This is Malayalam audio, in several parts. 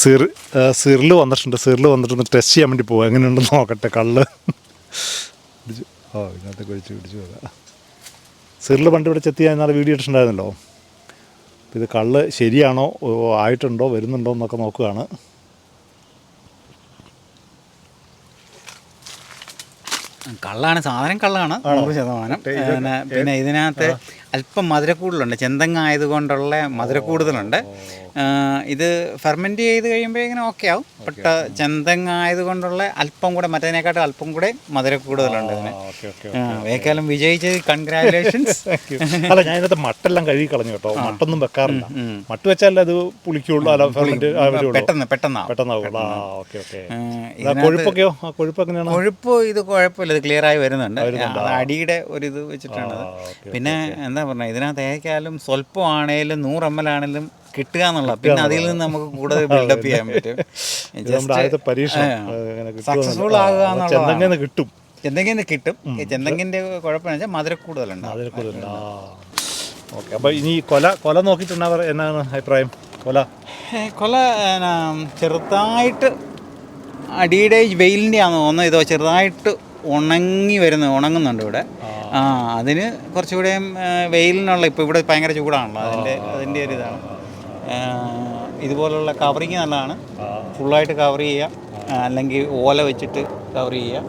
സിർ സിറിൽ വന്നിട്ടുണ്ട് സിറിൽ വന്നിട്ടൊന്ന് ടെസ്റ്റ് ചെയ്യാൻ വേണ്ടി പോകും എങ്ങനെയുണ്ടെന്ന് നോക്കട്ടെ കള്ള്. പിടിച്ചു ഓ ഇതിനകത്ത് കഴിച്ച് പിടിച്ചു പോകാം. സിറിൽ പണ്ട് ഇവിടെ ചെത്തി ഞാൻ വീഡിയോ ഇട്ടിട്ടുണ്ടായിരുന്നല്ലോ. ഇത് കള്ള് ശരിയാണോ ആയിട്ടുണ്ടോ വരുന്നുണ്ടോ എന്നൊക്കെ നോക്കുകയാണ്. കള്ളാണ് സാധനം കള്ളാണ് നൂറ് ശതമാനം. പിന്നെ പിന്നെ ഇതിനകത്ത് അല്പം മധുരക്കൂടുതലുണ്ട് ചെന്തങ്ങ ആയതുകൊണ്ടുള്ള മധുരക്കൂടുതലുണ്ട്. ഇത് ഫെർമെന്റ് ചെയ്ത് കഴിയുമ്പോൾ ഇങ്ങനെ ഓക്കെ ആവും. ബട്ട് ചെന്തങ്ങ ആയതുകൊണ്ടുള്ള അല്പം കൂടെ മറ്റേതിനെക്കാട്ടും അല്പം കൂടെ മധുരക്കൂടുതലുണ്ട് ഇതിന്. വേക്കാലം വിജയിച്ചത് കൺഗ്രാറ്റുലേഷൻസ് അല്ല ഞാൻ ഇതിനകത്ത് മട്ടെല്ലാം കഴുകി കളഞ്ഞു കേട്ടോ മട്ടൊന്നും വെക്കാറില്ല. മട്ട് വെച്ചാലേ അത് പുളിക്കുള്ളൂ അല്ല പെട്ടെന്ന് പെട്ടെന്നാവും. ആ, കൊഴുപ്പൊക്കെയോ? കൊഴുപ്പ് എങ്ങനെയാണ്? കൊഴുപ്പ് ഇത് കുഴപ്പമില്ല. ഇത് ക്ലിയർ ആയി വരുന്നുണ്ട്. അടിയുടെ ഒരു ഇത് വെച്ചിട്ടാണ് പിന്നെ എന്താ പറഞ്ഞ ഇതിനകത്ത് ഏക്കാലും സ്വല്പമാണേലും നൂറ് എം എൽ ആണേലും കിട്ടുക എന്നുള്ള പിന്നെ അതിൽ നിന്ന് നമുക്ക് കൂടുതൽ ബിൽഡപ്പ് ചെയ്യാൻ പറ്റും. സക്സസ്ഫുൾ ആകുക എന്നുള്ളതാണ്. കിട്ടും. ചെന്തെങ്കിന്ന് കിട്ടും. ചെന്തെങ്കിന്റെ കുഴപ്പമെന്ന് വെച്ചാൽ മധുര കൂടുതലുണ്ട് ഓക്കെ അപ്പോൾ ഇനി കൊല കൊല നോക്കിയിട്ടുണ്ടാ എന്നാണ് അഭിപ്രായം? കൊല. കൊല ചെറുതായിട്ട് അടിയുടെ വെയിലിന്റെ ആണെന്ന് തോന്നുന്നു. ഇതോ ചെറുതായിട്ട് ഉണങ്ങി വരുന്നു ഉണങ്ങുന്നുണ്ട് ഇവിടെ. ആ. അതിന് കുറച്ചുകൂടെ വെയിലിനുള്ള ഇപ്പോൾ ഇവിടെ ഭയങ്കര ചൂടാണല്ലോ. അതിന്റെ അതിന്റെ ഒരു ഇതാണ്. ഇതുപോലുള്ള കവറിങ് നല്ലതാണ്. ഫുള്ളായിട്ട് കവർ ചെയ്യുക. അല്ലെങ്കിൽ ഓല വെച്ചിട്ട് കവർ ചെയ്യുക.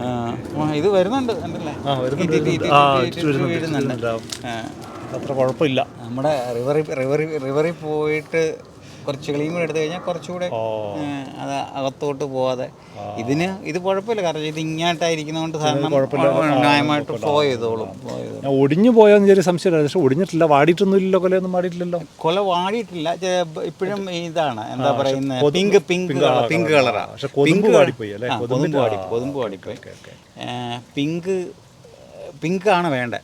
ആ, ഇത് വരുന്നുണ്ട് വീഴുന്നുണ്ട്. അത്ര കുഴപ്പമില്ല. നമ്മുടെ റിവറി റിവറി റിവറി പോയിട്ട് കുറച്ച് ക്ലീൻ കൂടെ എടുത്തു കഴിഞ്ഞാൽ കുറച്ചുകൂടെ അത് അകത്തോട്ട് പോവാതെ. ഇതിന് ഇത് കുഴപ്പമില്ല. കാരണം ഇത് ഇങ്ങോട്ടായിരിക്കുന്നതുകൊണ്ട് ന്യായമായിട്ട് ഫ്ലോ ചെയ്തോളും ഒടിഞ്ഞു പോയോന്ന് ചെറിയ സംശയമില്ല. പക്ഷെ ഒടിഞ്ഞിട്ടില്ല വാടിയിട്ടൊന്നും ഇല്ലല്ലോ കൊലയൊന്നും വാടിയിട്ടില്ലല്ലോ. കൊല വാടിയിട്ടില്ല. ഇപ്പോഴും ഇതാണ്. എന്താ പറയുന്നത് പിങ്ക് പിങ്ക് പിങ്ക് കളറാണ് പക്ഷെ കൊതുമ്പ് വാടിപ്പോയി അല്ലേ? കൊതുമ്പ് വാടിപ്പോയി. പിങ്ക് പിങ്ക് ആണ് വേണ്ടത്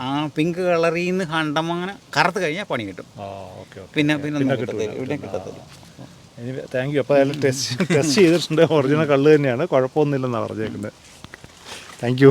ആ. പിങ്ക് കളറിൽ നിന്ന് കണ്ടമങ്ങനെ കറുത്ത് കഴിഞ്ഞാൽ പണി കിട്ടും. പിന്നെ പിന്നെ കിട്ടത്തില്ല. ഇവിടെ കിട്ടത്തില്ല. താങ്ക് യു അപ്പോൾ അയാൾ ടെസ്റ്റ് ടെസ്റ്റ് ചെയ്തിട്ടുണ്ട്. ഒറിജിനൽ കള്ള് തന്നെയാണ്. കുഴപ്പമൊന്നുമില്ലെന്നാണ് പറഞ്ഞേക്കുന്നത് താങ്ക് യു